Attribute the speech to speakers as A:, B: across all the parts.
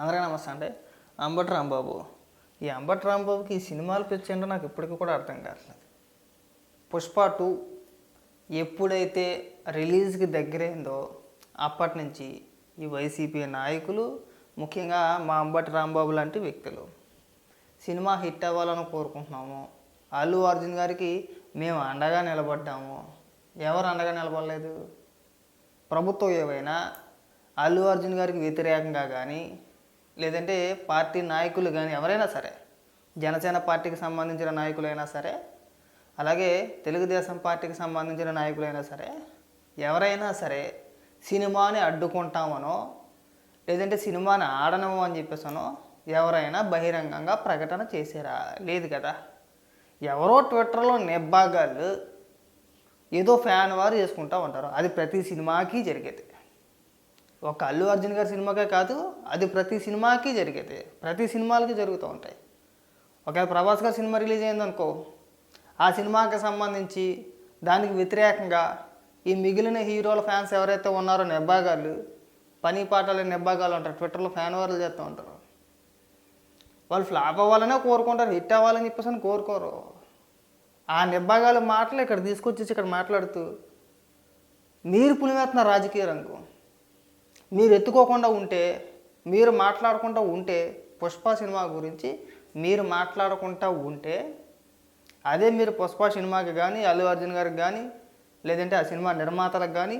A: అందరికీ నమస్తే అండి. అంబటి రాంబాబు. ఈ అంబటి రాంబాబుకి ఈ సినిమాలు పిచ్చేంటో నాకు ఇప్పటికీ కూడా అర్థం కావట్లేదు. పుష్ప టూ ఎప్పుడైతే రిలీజ్కి దగ్గరైందో అప్పటి నుంచి ఈ వైసీపీ నాయకులు ముఖ్యంగా మా అంబటి రాంబాబు లాంటి వ్యక్తులు సినిమా హిట్ అవ్వాలని కోరుకుంటున్నాము. అల్లు అర్జున్ గారికి మేము అండగా నిలబడ్డాము. ఎవరు అండగా నిలబడలేదు? ప్రభుత్వం ఏవైనా? అల్లు అర్జున్ గారికి వ్యతిరేకంగా కానీ లేదంటే పార్టీ నాయకులు కానీ ఎవరైనా సరే జనసేన పార్టీకి సంబంధించిన నాయకులైనా సరే అలాగే తెలుగుదేశం పార్టీకి సంబంధించిన నాయకులైనా సరే ఎవరైనా సరే సినిమాని అడ్డుకుంటామనో లేదంటే సినిమాని ఆడనము అని చెప్పేసానో ఎవరైనా బహిరంగంగా ప్రకటన చేశారా? లేదు కదా. ఎవరో ట్విట్టర్లో నిబ్బాగాళ్ళు ఏదో ఫ్యాన్ వారు చేసుకుంటూ ఉంటారు. అది ప్రతి సినిమాకి జరిగేది. ఒక అల్లు అర్జున్ గారి సినిమాకే కాదు అది ప్రతి సినిమాకి జరిగేది. ప్రతి సినిమాలకి జరుగుతూ ఉంటాయి. ఒకవేళ ప్రభాస్ గారి సినిమా రిలీజ్ అయిందనుకో ఆ సినిమాకి సంబంధించి దానికి వ్యతిరేకంగా ఈ మిగిలిన హీరోల ఫ్యాన్స్ ఎవరైతే ఉన్నారో నెబ్బాగాళ్ళు పని పాటలు నెబ్బాగాళ్ళు ఉంటారు ట్విట్టర్లో ఫ్యాన్ వార్లు చేస్తూ ఉంటారు. వాళ్ళు ఫ్లాప్ అవ్వాలనే కోరుకుంటారు హిట్ అవ్వాలని చెప్పేసి అని కోరుకోరు. ఆ నిబ్బాగాల మాటలు ఇక్కడ తీసుకొచ్చేసి ఇక్కడ మాట్లాడుతూ మీరు పులిమేస్తున్న రాజకీయ రంగం. మీరు ఎత్తుకోకుండా ఉంటే మీరు మాట్లాడకుండా ఉంటే పుష్ప సినిమా గురించి మీరు మాట్లాడకుండా ఉంటే అదే మీరు పుష్ప సినిమాకి కానీ అల్లు అర్జున్ గారికి కానీ లేదంటే ఆ సినిమా నిర్మాతలకు కానీ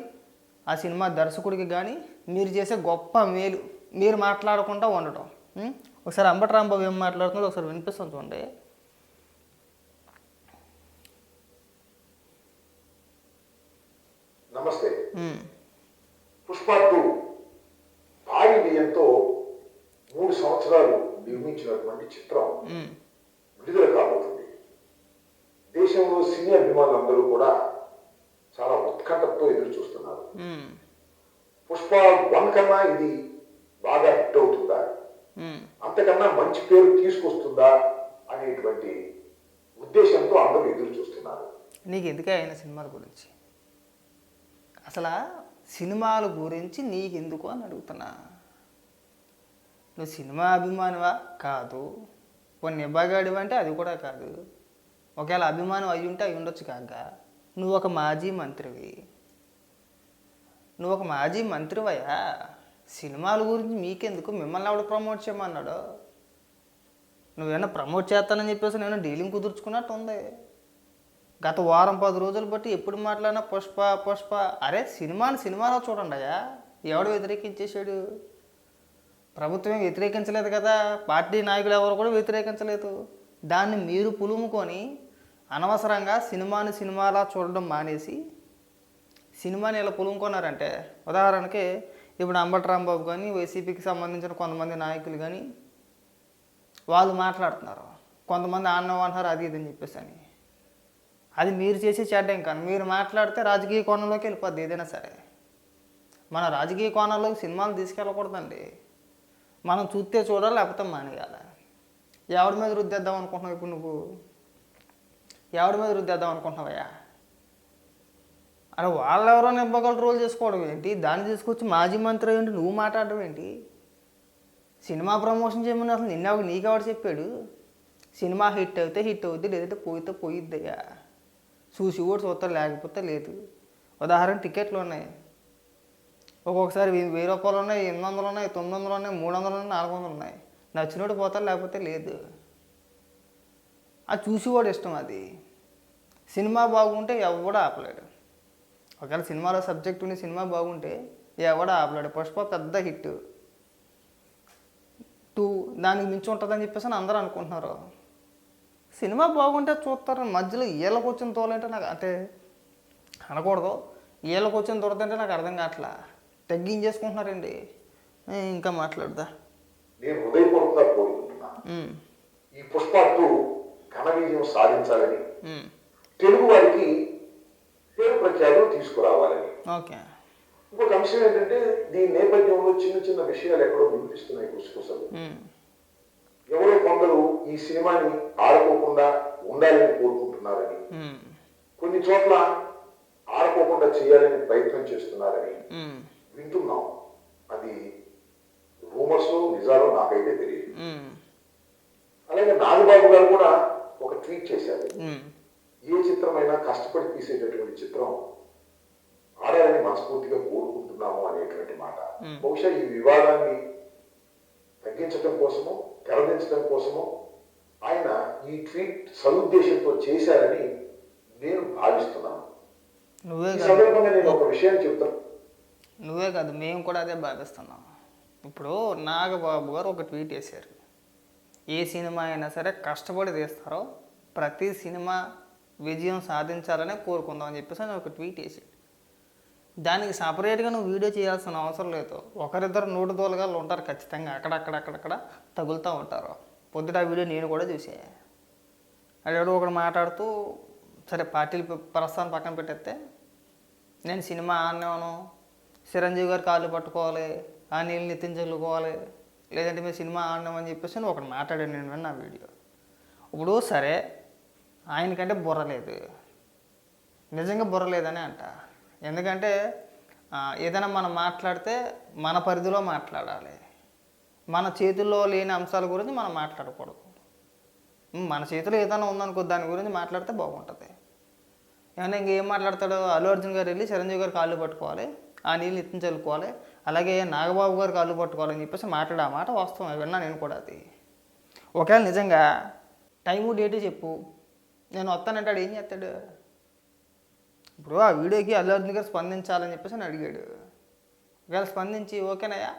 A: ఆ సినిమా దర్శకుడికి కానీ మీరు చేసే గొప్ప మేలు మీరు మాట్లాడకుండా ఉండటం? ఒకసారి అంబటి రాంబాబు ఏం మాట్లాడుతుందో ఒకసారి వినిపిస్తుంది చూడండి
B: నమస్తే. పుష్ప భారీ వ్యయంతో మూడు సంవత్సరాలు నిర్మించినటువంటి చిత్రం. విడుదల కాబోతుంది దేశంలో సినీ అభిమానులందరూ కూడా చాలా ఉత్కంఠతో ఎదురు చూస్తున్నారు. పుష్ప వన్ కన్నా ఇది బాగా హిట్ అవుతుందా. అంతకన్నా మంచి పేరు తీసుకొస్తుందా అనేటువంటి ఉద్దేశంతో అందరూ ఎదురు చూస్తున్నారు
A: నీకు ఎందుకే అయిన సినిమాల గురించి అసలు సినిమాల గురించి నీకు ఎందుకు అని అడుగుతున్నా నువ్వు సినిమా అభిమానివా? కాదు. కొన్ని బాగాడివా అంటే అది కూడా కాదు. ఒకవేళ అభిమానం అయి ఉంటే అయి ఉండొచ్చు కాక. నువ్వు ఒక మాజీ మంత్రివి. నువ్వు ఒక మాజీ మంత్రివయ్యా. సినిమాల గురించి మీకెందుకు? మిమ్మల్ని ఎవడు ప్రమోట్ చేయమన్నాడు? నువ్వేమన్నా ప్రమోట్ చేస్తానని చెప్పేసి నేను డీలింగ్ కుదుర్చుకున్నట్టు ఉంది. గత వారం పది రోజులు బట్టి ఎప్పుడు మాట్లాడినా పుష్ప పుష్ప. అరే సినిమాని సినిమాలో చూడండి అయ్యా ఎవడు వ్యతిరేకించేశాడు? ప్రభుత్వం వ్యతిరేకించలేదు కదా. పార్టీ నాయకులు ఎవరు కూడా వ్యతిరేకించలేదు. దాన్ని మీరు పులుముకొని అనవసరంగా సినిమాని సినిమాలా చూడడం మానేసి సినిమాని ఇలా పులుముకున్నారంటే ఉదాహరణకి ఇప్పుడు అంబటి రాంబాబు కానీ వైసీపీకి సంబంధించిన కొంతమంది నాయకులు కానీ వాళ్ళు మాట్లాడుతున్నారు. కొంతమంది ఆన్నం అంటారు అది ఇది అని చెప్పేసి అని. అది మీరు చేసే చెడ్డం ఇంకా. మీరు మాట్లాడితే రాజకీయ కోణంలోకి వెళ్ళిపోద్ది ఏదైనా సరే. మన రాజకీయ కోణంలోకి సినిమాలు తీసుకెళ్ళకూడదండి. మనం చూస్తే చూడాలి లేకపోతే మానేయాలి? ఎవరి మీద రుద్దేద్దాం అనుకుంటున్నావు ఇప్పుడు నువ్వు? ఎవరి మీద రుద్దేద్దాం అనుకుంటున్నావయ్యా? అరే వాళ్ళు ఎవరో నిబ్బగలు రోల్ చేసుకోవడం ఏంటి? దాన్ని తీసుకొచ్చి మాజీ మంత్రి ఏంటి నువ్వు మాట్లాడడం ఏంటి? సినిమా ప్రమోషన్ చేయమని అసలు నిన్న ఒక నీకెవడు చెప్పాడు? సినిమా హిట్ అయితే హిట్ అవుద్ది లేదంటే పోయితే పోయిద్దయ్యా చూసి కూడా చూస్తారు లేకపోతే లేదు. ఉదాహరణ టికెట్లు ఉన్నాయి. ఒక్కొక్కసారి వెయ్యి వెయ్యి రూపాయలు ఉన్నాయి ఎనిమిది వందలు ఉన్నాయి తొమ్మిది వందలు ఉన్నాయి మూడు వందలు ఉన్నాయి నాలుగు వందలు ఉన్నాయి. నచ్చినోడు పోతారు లేకపోతే లేదు. అది చూసి కూడా ఇష్టం అది. సినిమా బాగుంటే ఎవడు ఆపలేడు. ఒకవేళ సినిమాలో సబ్జెక్ట్ ఉండి సినిమా బాగుంటే ఎవడ ఆపలేడు. పుష్ప పెద్ద హిట్. టూ దానికి మించి ఉంటుందని చెప్పేసి అందరూ అనుకుంటున్నారు. సినిమా బాగుంటే చూస్తారు మధ్యలో వీళ్ళకి వచ్చిన తోలంటే నాకు అంటే అనకూడదు. వీళ్ళకి వచ్చిన దొరదంటే నాకు అర్థం కావట్లా. తగ్గించేసుకుంటున్నారండి. ఇంకా మాట్లాడదా?
B: నేను హృదయపూర్వకంగా కోరుకుంటున్నా. ఈ పుష్ప టూ ఘన విజయం సాధించాలని తెలుగు వారికి పేరు ప్రఖ్యాతులు తీసుకురావాలని.
A: ఓకే.
B: ఇంకొక అంశం ఏంటంటే దీని నేపథ్యంలో చిన్న చిన్న విషయాలు ఎక్కడో వినిపిస్తున్నాయి గుసగుసలు. ఎవరో కొందరు ఈ సినిమాని ఆడుకోకుండా ఉండాలని కోరుకుంటున్నారని. కొన్ని చోట్ల ఆడుకోకుండా చేయాలని ప్రయత్నం చేస్తున్నారని. వింటున్నాం. అది రూమర్స్ నిజాలో నాకైతే తెలియదు. అలాగే నాగబాబు గారు కూడా ఒక ట్వీట్ చేశారు. ఏ చిత్రమైనా కష్టపడి తీసేటటువంటి చిత్రం ఆడాలని మనస్ఫూర్తిగా కోరుకుంటున్నాము అనేటువంటి మాట. బహుశా ఈ వివాదాన్ని తగ్గించడం కోసమో తెరదించడం కోసమో ఆయన ఈ ట్వీట్ సదుద్దేశంతో చేశారని నేను భావిస్తున్నాను. ఈ సందర్భంగా నేను ఒక విషయం చెప్తాను.
A: నువ్వే కాదు మేము కూడా అదే భావిస్తున్నాం. ఇప్పుడు నాగబాబు గారు ఒక ట్వీట్ వేశారు ఏ సినిమా అయినా సరే కష్టపడి తీస్తారో ప్రతి సినిమా విజయం సాధించాలనే కోరుకుందాం అని చెప్పేసి నేను ఒక ట్వీట్ వేసాడు దానికి సపరేట్గా నువ్వు వీడియో చేయాల్సిన అవసరం లేదు. ఒకరిద్దరు నూట దోలుగాళ్ళు ఉంటారు ఖచ్చితంగా. అక్కడక్కడక్కడక్కడ అక్కడక్కడ తగులుతూ ఉంటారు. పొద్దుట ఆ వీడియో నేను కూడా చూసే. అదేవాడు ఒకడు మాట్లాడుతూ సరే పార్టీలు ప్రస్థానం పక్కన పెట్టేస్తే నేను సినిమా ఆడినాను చిరంజీవి గారు కాళ్ళు పట్టుకోవాలి ఆ నీళ్ళు నితిన్ చల్లుకోవాలి లేదంటే మేము సినిమా ఆడినామని చెప్పేసి ఒకటి మాట్లాడాను నేను విన్న వీడియో. ఇప్పుడు సరే ఆయనకంటే బుర్ర లేదు. నిజంగా బుర్ర లేదని అంట. ఎందుకంటే ఏదైనా మనం మాట్లాడితే మన పరిధిలో మాట్లాడాలి. మన చేతుల్లో లేని అంశాల గురించి మనం మాట్లాడకూడదు. మన చేతిలో ఏదైనా ఉందనుకో దాని గురించి మాట్లాడితే బాగుంటుంది. ఏమైనా ఇంకేం మాట్లాడతాడు అల్లు అర్జున్ గారు వెళ్ళి చిరంజీవి గారు కాళ్ళు పట్టుకోవాలి ఆ నీళ్ళు ఎత్తిన చల్లుకోవాలి. అలాగే నాగబాబు గారు కాళ్ళు పట్టుకోవాలని చెప్పేసి మాట్లాడే ఆ మాట వాస్తవం విన్నా నేను కూడా అది. ఒకవేళ నిజంగా టైము డేటు చెప్పు. నేను వస్తానంటాడు ఏం చేస్తాడు? ఇప్పుడు ఆ వీడియోకి అల్లు అర్జున్ గారు స్పందించాలని చెప్పేసి అని అడిగాడు. ఒకవేళ స్పందించి ఓకేనయ్యా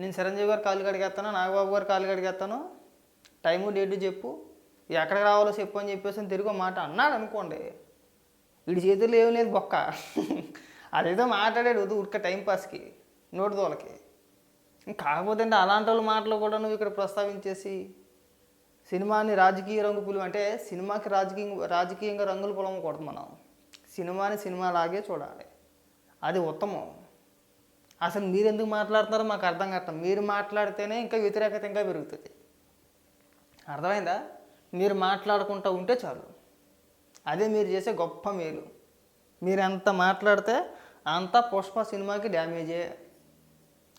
A: నేను చిరంజీవి గారు కాళ్ళు కడిగేస్తాను నాగబాబు గారు కాళ్ళు కడిగేస్తాను టైము డేటు చెప్పు. ఎక్కడికి రావాలో చెప్పు అని చెప్పేసి అని తిరిగి మాట అన్నాడు అనుకోండి. వీడి చేతుల్లో ఏం లేదు బొక్క. అదేదో మాట్లాడాడు వద్దు ఉడక టైంపాస్కి నోటి దోలకి కాకపోతే అంటే అలాంటి వాళ్ళ మాటలు కూడా నువ్వు ఇక్కడ ప్రస్తావించేసి సినిమాని రాజకీయ రంగు పులి అంటే సినిమాకి రాజకీయ రాజకీయంగా రంగులు పొలమకూడదు మనం. సినిమాని సినిమాలాగే చూడాలి. అది ఉత్తమం. అసలు మీరు ఎందుకు మాట్లాడుతున్నారో మాకు అర్థం కావట్లేదు. మీరు మాట్లాడితేనే ఇంకా వ్యతిరేకత ఇంకా పెరుగుతుంది. అర్థమైందా? మీరు మాట్లాడుకుంటూ ఉంటే చాలు. అదే మీరు చేసే గొప్ప మేలు. మీరు ఎంత మాట్లాడితే అంత పుష్ప సినిమాకి డ్యామేజే.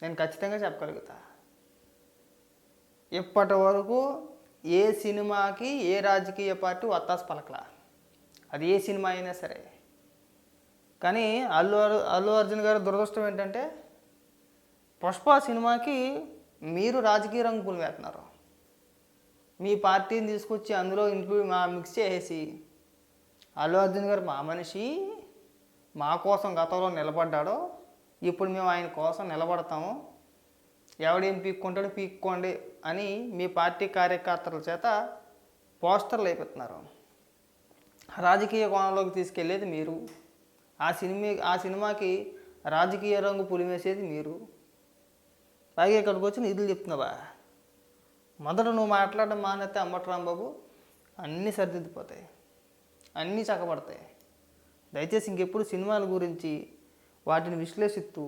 A: నేను ఖచ్చితంగా చెప్పగలుగుతా. ఇప్పటి వరకు ఏ సినిమాకి ఏ రాజకీయ పార్టీ వత్తాసు పలకలా. అది ఏ సినిమా అయినా సరే. కానీ అల్లు అల్లు అర్జున్ గారి దురదృష్టం ఏంటంటే పుష్ప సినిమాకి మీరు రాజకీయ రంగు వేస్తున్నారు. మీ పార్టీని తీసుకొచ్చి అందులో ఇంక్లూడ్ మా మిక్స్ చేసేసి అల్లు అర్జున్ గారు మా మనిషి మా కోసం గతంలో నిలబడ్డాడో ఇప్పుడు మేము ఆయన కోసం నిలబడతాము. ఎవడేం పీక్కుంటాడో పీక్కోండి అని మీ పార్టీ కార్యకర్తల చేత పోస్టర్లు అయిపోతున్నారు రాజకీయ కోణంలోకి తీసుకెళ్ళేది మీరు. ఆ సినిమా ఆ సినిమాకి రాజకీయ రంగు పులిమేసేది మీరు. పైగా ఇక్కడికి వచ్చి నిధులు చెప్తున్నావా? మొదట నువ్వు మాట్లాడడం మానేస్తే అంబటి బాబు అన్నీ సరిదిద్దిపోతాయి. అన్నీ చక్కబడతాయి. దయచేసి ఇంకెప్పుడు సినిమాల గురించి వాటిని విశ్లేషిస్తూ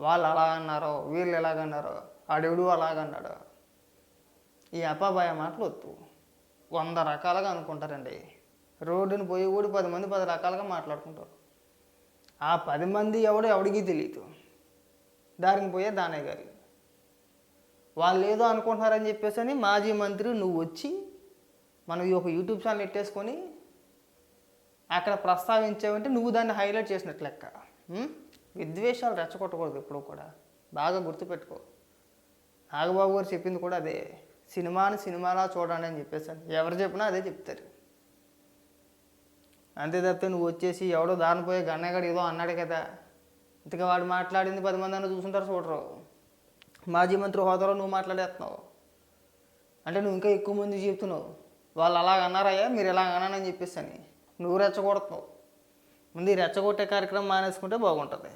A: వాళ్ళు అలా అన్నారో వీళ్ళు ఎలాగన్నారో ఆడెవడు అలాగన్నాడు ఈ అపాబాయ మాటలు వద్దు. వంద రకాలుగా అనుకుంటారండి. రోడ్డుని పోయి కూడా పది మంది పది రకాలుగా మాట్లాడుకుంటారు. ఆ పది మంది ఎవడో ఎవడికి తెలియదు దారికి పోయే దానయ్య గారి. వాళ్ళు ఏదో అనుకుంటున్నారని చెప్పేసి అని మాజీ మంత్రి నువ్వు వచ్చి మనం ఈ ఒక యూట్యూబ్ ఛానల్ ఎట్టేసుకొని అక్కడ ప్రస్తావించావంటే నువ్వు దాన్ని హైలైట్ చేసినట్లు లెక్క. విద్వేషాలు రెచ్చగొట్టకూడదు ఎప్పుడు కూడా. బాగా గుర్తుపెట్టుకో. నాగబాబు గారు చెప్పింది కూడా అదే. సినిమాని సినిమాలా చూడండి అని చెప్పేసాను ఎవరు చెప్పినా అదే చెప్తారు. అంతే తప్పితే నువ్వు వచ్చేసి ఎవడో దాని పోయే గన్నగాడు ఏదో అన్నాడు కదా. ఇంతగా వాడు మాట్లాడింది పది మంది అన్న చూసుంటారు చూడరు. మాజీ మంత్రి హోదాలో నువ్వు మాట్లాడేస్తున్నావు. అంటే నువ్వు ఇంకా ఎక్కువ మంది చెప్తున్నావు. వాళ్ళు అలాగ అన్నారయ్యా మీరు ఇలాగ అన్నానని చెప్పేసి అని. నువ్వు రెచ్చగొడుతున్నావు. ముందు ఈ రెచ్చగొట్టే కార్యక్రమం మానేసుకుంటే బాగుంటుంది.